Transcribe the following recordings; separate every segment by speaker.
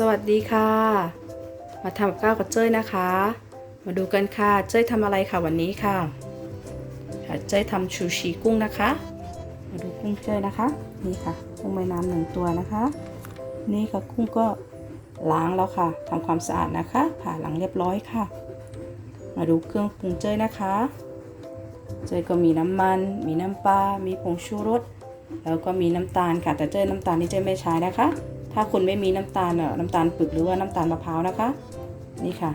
Speaker 1: สวัสดีค่ะ มาทำกับข้าวกับเจ้ยนะคะ มาดูกันค่ะ เจ้ยทำอะไรค่ะวันนี้ค่ะค่ะเจ้ยทำชูชีกุ้งนะคะ มาดูกุ้งเจ้ยนะคะ นี่ค่ะ กุ้งแม่น้ำหนึ่งตัวนะคะ นี่ค่ะกุ้งก็ล้างแล้วค่ะทำความสะอาดนะคะ ผ่าหลังเรียบร้อยค่ะ มาดูเครื่องปรุงเจ้ยนะคะ เจ้ยก็มีน้ำมัน มีน้ำปลา มีผงชูรส แล้วก็มีน้ำตาลค่ะ แต่เจ้ยน้ำตาลนี่เจ้ยไม่ใช้นะคะ ถ้าคุณไม่มีน้ำตาลน้ำตาลปึกหรือว่าน้ำตาลมะพร้าวนะคะ นี่ค่ะ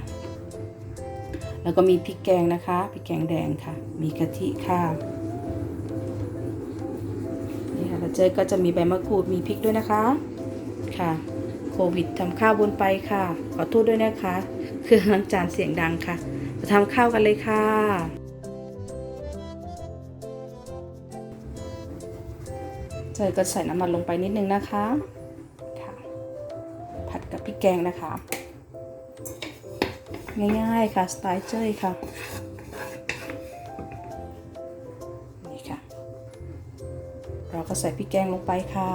Speaker 1: แล้วก็มีพริกแกงนะคะพริกแกงแดงค่ะ มีกะทิค่ะนี่ค่ะแล้วเจ้ยก็จะมีใบมะกรูดมีพริกด้วยนะคะค่ะโควิดทำข้าวบนไปค่ะ ขอโทษด้วยนะคะเครื่องล้างจานเสียงดังค่ะมาทำข้าวกันเลยค่ะเจยก็ใส่น้ำมันลงไปนิดนึงนะคะ ผัดกับพริกแกงนะคะ ง่ายๆค่ะ สไตล์เจ้ยค่ะนี่ค่ะ เราก็ใส่พริกแกงลงไปค่ะ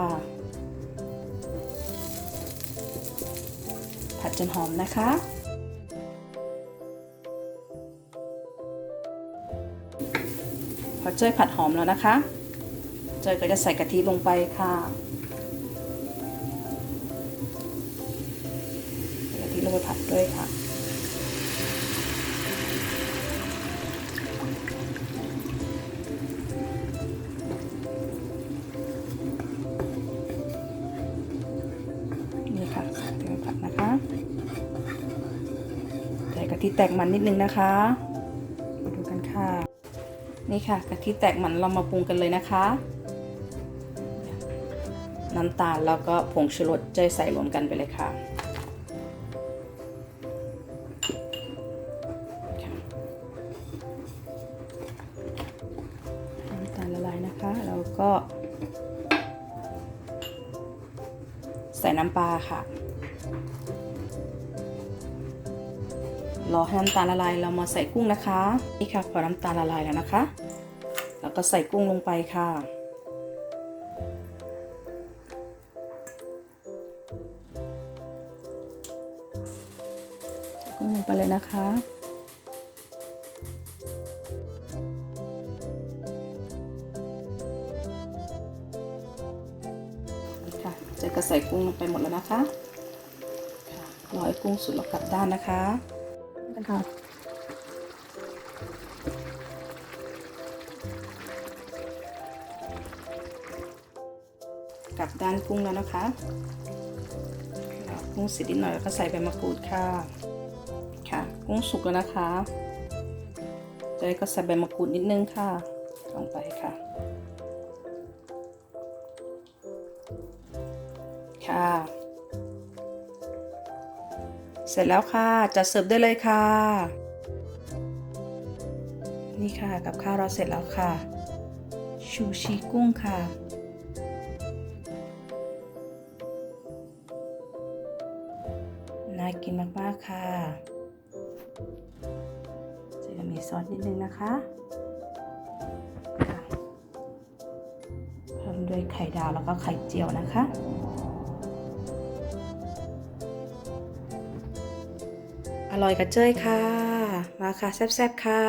Speaker 1: ผัดจนหอมนะคะพอเจ้ยผัดหอมแล้วนะคะ เจ้ยก็จะใส่กะทิลงไปค่ะ ด้วยค่ะ นี่ค่ะใส่กะทิลงไปผัดนะคะใส่กะทิแตกมันนิดนึงนะคะมาดูกันค่ะ นี่ค่ะกะทิแตกมันเรามาปรุงกันเลยนะคะน้ำตาลแล้วก็ผงชูรสจยใส่รวมกันไปเลยค่ะ ก็ใส่น้ำปลาค่ะ รอให้น้ำตาลละลายเรามาใส่กุ้งนะคะ นี่ค่ะพอน้ำตาลละลายแล้วนะคะ แล้วก็ใส่กุ้งลงไปค่ะ กุ้งลงไปเลยนะคะ ก็ใส่กุ้งลงไปหมดแล้วนะคะค่ะรอให้กุ้งสุกแล้วกลับด้านนะคะนะคะกลับด้านกุ้งแล้วนะคะแล้วกุ้งเสร็จนิดหน่อยแล้วก็ใส่ใบมะกรูดค่ะ ค่ะ กุ้งสุกแล้วนะคะเจะก็ใส่ใบมะกรูดนิดนึงค่ะ ลงไปค่ะ ค่ะ เสร็จแล้วค่ะจะเสิร์ฟได้เลยค่ะ นี่ค่ะกับข้าวเราเสร็จแล้วค่ะ ชูชีกุ้งค่ะน่ากินมาก ๆ ค่ะจะมีซอสนิดนึงนะคะค่ะเพิ่มด้วยไข่ดาวแล้วก็ไข่เจียวนะคะ อร่อยกระเจ้ยค่ะ มาค่ะ แซ่บๆ ค่ะ